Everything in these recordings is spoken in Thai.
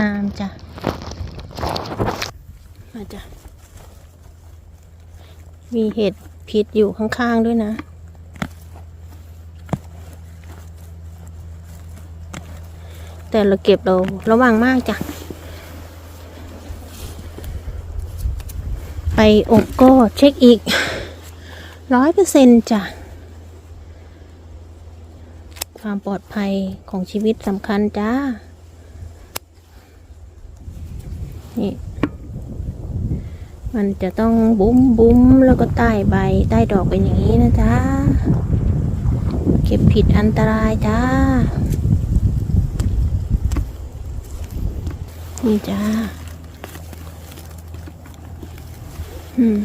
งามจ้ะ มาจ้ะ มีเห็ดพิษอยู่ข้างๆด้วยนะ แต่เราเก็บเราระวังมากจ้ะ ไปอบก็เช็คอีกร้อยเปอร์เซ็นจ้ะ ความปลอดภัยของชีวิตสำคัญจ้า นี่ มันจะต้องบุ้มบุ้มแล้วก็ใต้ใบใต้ดอกเป็นอย่างนี้นะจ๊ะ เก็บผิดอันตรายจ้า นี่จ้า อืม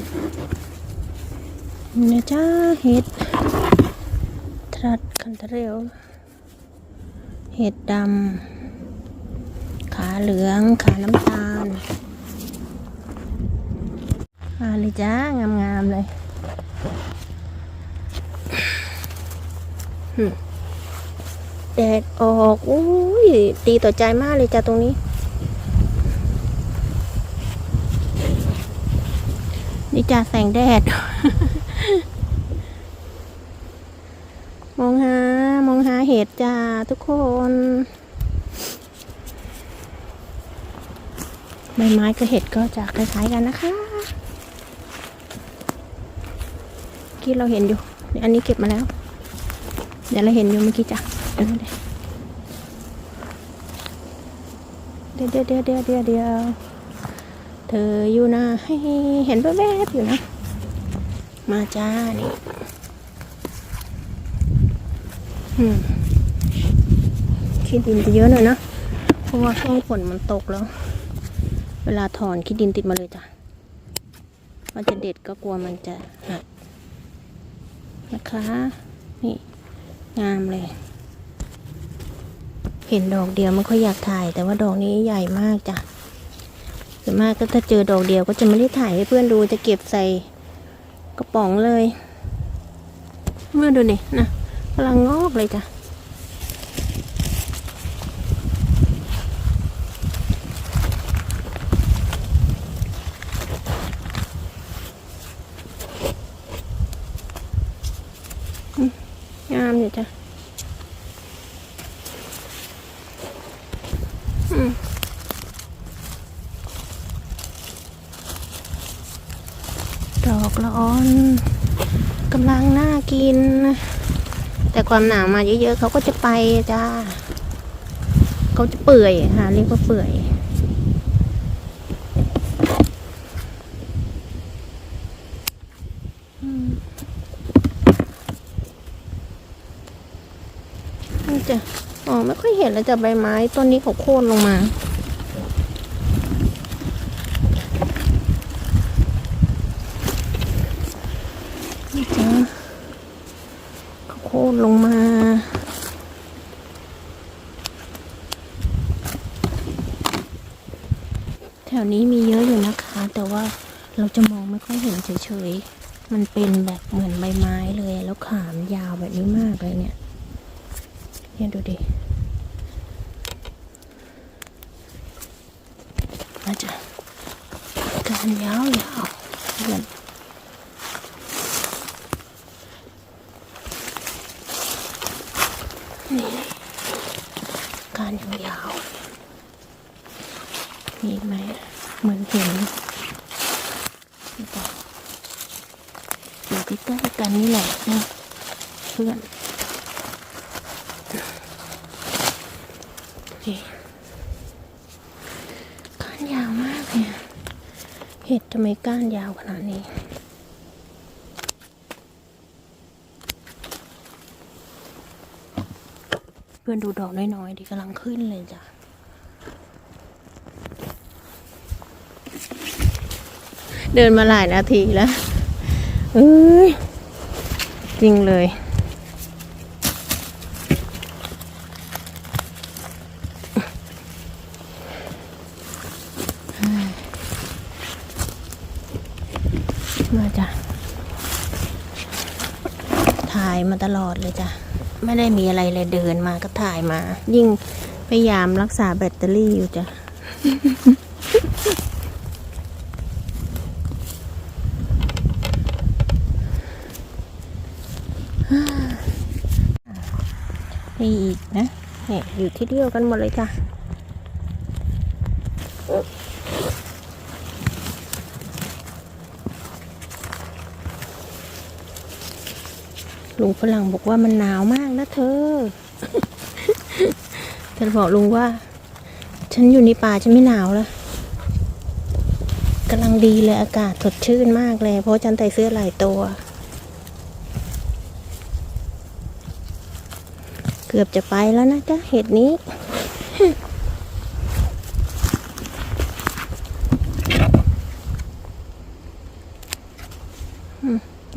นี่นะจ้าเห็ดทรัดคันทเรวเห็ดดำ เหลืองขาน้ำตาลมาเลยจ้างามๆเลยแดดออกอุ้ยดีต่อใจมากเลยจ้ะตรงนี้ นี่จ้าแสงแดด มองหามองหาเห็ดจ้าทุกคน ใบไม้กับเห็ดก็จะคล้ายๆกันนะคะกี้เราเห็นอยู่ อันนี้เก็บมาแล้ว เดี๋ยวเราเห็นอยู่เมื่อกี้จ้ะเดี๋ยวเดี๋ยวเดี๋ยวเดี๋ยวเดี๋ยวเดี๋ยวเธออยู่นะให้เห็นแวบๆอยู่นะ มาจ้านี่อืมขี้ดินจะเยอะหน่อยนะ เพราะว่าช่วงฝนมันตกแล้ว เวลาถอนขี้ดินติดมาเลยจ้ะ มันจะเด็ดก็กลัวมันจะหักนะคะ นี่งามเลย เห็นดอกเดียวไม่ค่อยอยากถ่าย แต่ว่าดอกนี้ใหญ่มากจ้ะส่วนมากก็ถ้าเจอดอกเดียวก็จะไม่ได้ถ่ายให้เพื่อนดูจะเก็บใส่กระป๋องเลยเมื่อดูนี่นะกำลังงอกเลยจ้ะ อืมงามอยู่จ้ะอืม ดอกละอ่อนกำลังน่ากิน แต่ความหนาวมาเยอะๆเขาก็จะไปจ้าเขาจะเปื่อยค่ะเรียกว่าเปื่อยอืมจะอ๋อไม่ค่อยเห็นแล้วจะใบไม้ต้นนี้เขาโค่นลงมา นี่จ้ะเขาโค่ นลงมา แถวนี้มีเยอะอยู่นะคะ แต่ว่าเราจะมองไม่ค่อยเห็นเฉยๆ มันเป็นแบบเหมือนใบไม้เลย แล้วขามยาวแบบนี้มากเลยเนี่ย เนี่ยดูดิมาจ้ะการยาวยาวๆเพื่อนการยาวๆ มีไหม เหมือนเห็นนี่จ้ะอยู่ใกล้ๆกัน เพื่อนนี่ก้านยาวมากเลยเห็ดทำไมก้านยาวขนาดนี้เพื่อนดูดอกน้อยๆดิกำลังขึ้นเลยจ้ะเดินมาหลายนาทีแล้วเอ้ย จริงเลย มาจ้ะ ถ่ายมาตลอดเลยจ้ะ ไม่ได้มีอะไรเลยเดินมาก็ถ่ายมา ยิ่งพยายามรักษาแบตเตอรี่อยู่จ้ะ นี่อีกนะเนี่ยอยู่ที่เดียวกันหมดเลยจ้ะลุงฝรั่งบอกว่ามันหนาวมากนะเธอฉันบอกลุงว่า ฉันอยู่ในป่าฉันไม่หนาวแล้วกำลังดีเลยอากาศสดชื่นมากเลย เพราะฉันใส่เสื้อหลายตัว เกือบจะไปแล้วนะจ๊ะเห็ดนี้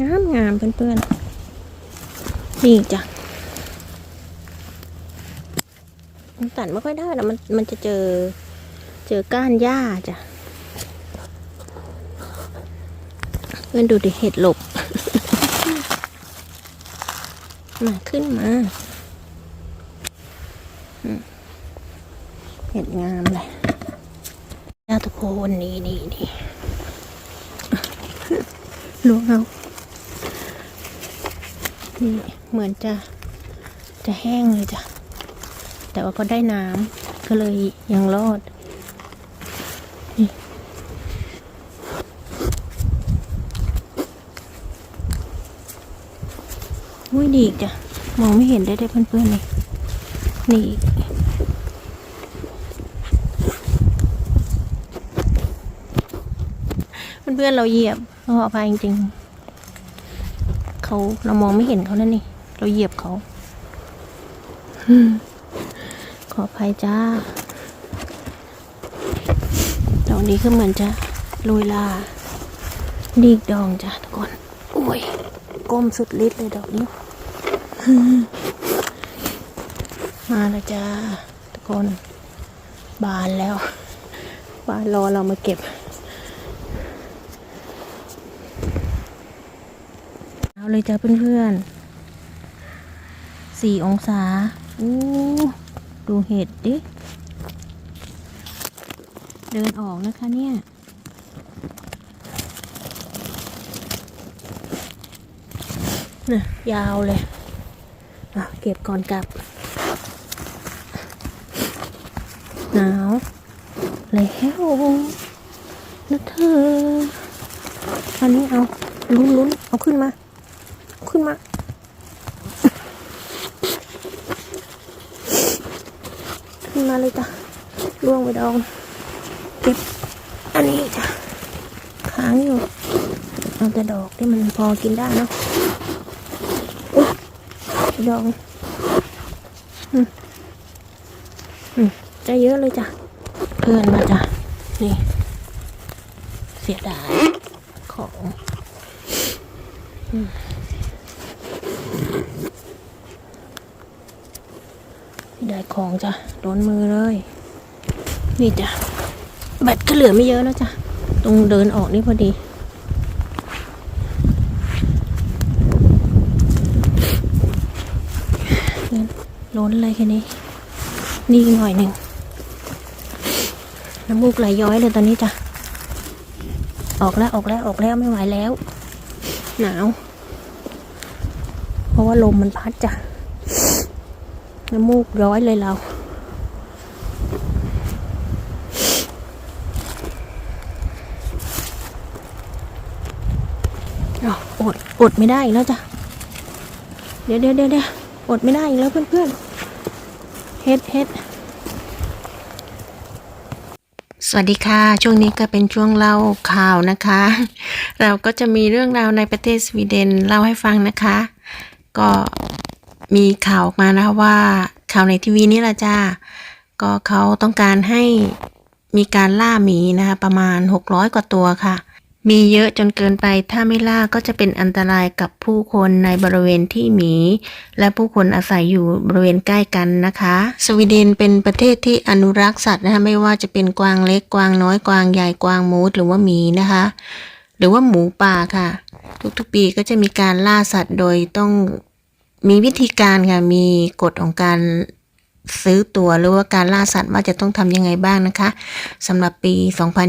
งามงามเพื่อนๆนี่จ้ะมันตัดไม่ค่อยได้นะมันมันจะเจอเจอก้านหญ้าจ้ะเพื่อนดูดิเห็ดหลบ มาขึ้นมาอืมเห็ด งามเลยญาทุกคนนี่นี่นี่ล้วงเอานี่เหมือนจะจะแห้งเลยจ้ะ แต่ว่าก็ได้น้ำก็เลยยังรอดนี่อุ้ยดีอีกจ้ะ มองไม่เห็นได้ได้เพื่อนๆเลยนี่อีก เพื่อนๆเราเหยียบขออภัยจริงๆเขาเรามองไม่เห็นเขานั่นนี่เราเหยียบเขาขออภัยจ้าดอกนี้ก็เหมือนจะโรยลาดีกดองจ้ะทุกคนโอ้ยก้มสุดฤทธิ์เลยดอกนี้มาแล้วจ้าทุกคน บานแล้ว บานรอเรามาเก็บ เอาเลยจ้าเพื่อนๆสี่องศาอู้ดูเห็ดดิ เดินออกนะคะเนี่ยน่ะยาวเลยเก็บก่อนกลับ หนาวแล้วนะเธออันนี้เอาลุ้นๆ เอาขึ้นมา ขึ้นมา ขึ้นมาเลยจ้ะล่วงไปดอง เก็บ อันนี้จ้ะค้างอยู่ เอาแต่ดอกที่มันพอกินได้เนะดองอืมอืมจะเยอะเลยจ้ะเพื่อนมาจ้ะนี่ เสียดายของ ได้ของจ้ะโดนมือเลย นี่จ้ะแบตก็เหลือไม่เยอะแล้วจ้ะตรงเดินออกนี่พอดี ล้นเลยแค่นี้ นี่หน่อยหนึ่งน้ำมูกไหลย้อยเลยตอนนี้จ้ะ ออกแล้วออกแล้วออกแล้วไม่ไหวแล้ว หนาว เพราะว่าลมมันพัดจ้ะ น้ำมูกร้อยเลยเรา อด อดไม่ได้อีกแล้วจ้ะเดี๋ยวเดี๋ยวเดี๋ยวเดี๋ยวอดไม่ได้อีกแล้วเพื่อนๆ เฮ็ดเฮ็ดสวัสดีค่ะ ช่วงนี้ก็เป็นช่วงเล่าข่าวนะคะ เราก็จะมีเรื่องราวในประเทศสวีเดนเล่าให้ฟังนะคะ ก็ มีข่าวออกมานะคะว่าข่าวในทีวีนี่แหละจ้าก็เขาต้องการให้มีการล่าหมีนะคะประมาณ 600 กว่าตัวค่ะ มีเยอะจนเกินไปถ้าไม่ล่าก็จะเป็นอันตรายกับผู้คนในบริเวณที่หมี และผู้คนอาศัยอยู่บริเวณใกล้กันนะคะ สวีเดนเป็นประเทศที่อนุรักษ์สัตว์นะคะไม่ว่าจะเป็นกวางเล็กกวางน้อยกวางใหญ่กวางมูสหรือว่าหมีนะคะ หรือว่าหมูป่าค่ะ ทุกๆปีก็จะมีการล่าสัตว์โดยต้อง มีวิธีการค่ะ มีกฎของการซื้อตั๋วหรือว่าการล่าสัตว์ว่าจะต้องทำยังไงบ้างนะคะสำหรับปี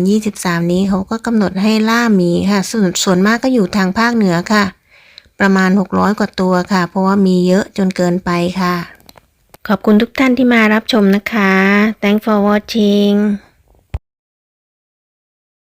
2023 นี้เขาก็กำหนดให้ล่าหมีค่ะ ส่วนส่วนมากก็อยู่ทางภาคเหนือค่ะ ประมาณ 600 กว่าตัวค่ะ เพราะว่ามีเยอะจนเกินไปค่ะ ขอบคุณทุกท่านที่มารับชมนะคะ Thank for watching